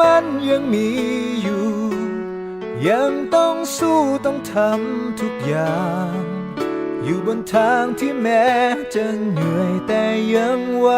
มันยังมีอยู่ ยังต้องสู้ต้องทำทุกอย่าง อยู่บนทางที่แม้จะเหนื่อยแต่ยังไหว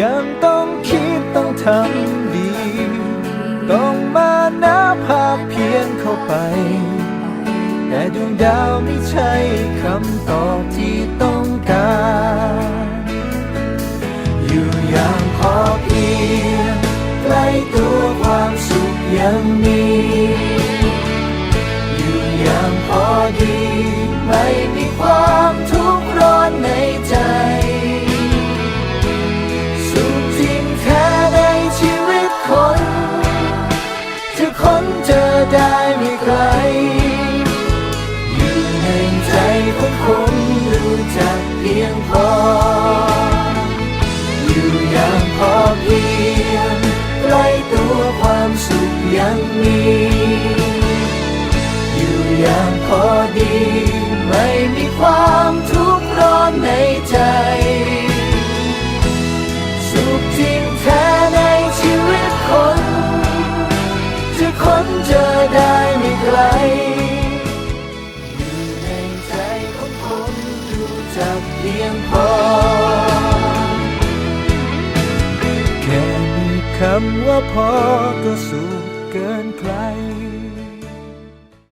ยังต้องคิดต้องทำดี ต้องมาน้าภาพเพียนเข้าไป แต่ดวงดาวไม่ใช่คำตอบที่ต้อง ยังมี จะเพียงพอ แค่มีคำว่าพอก็สุขเกินใคร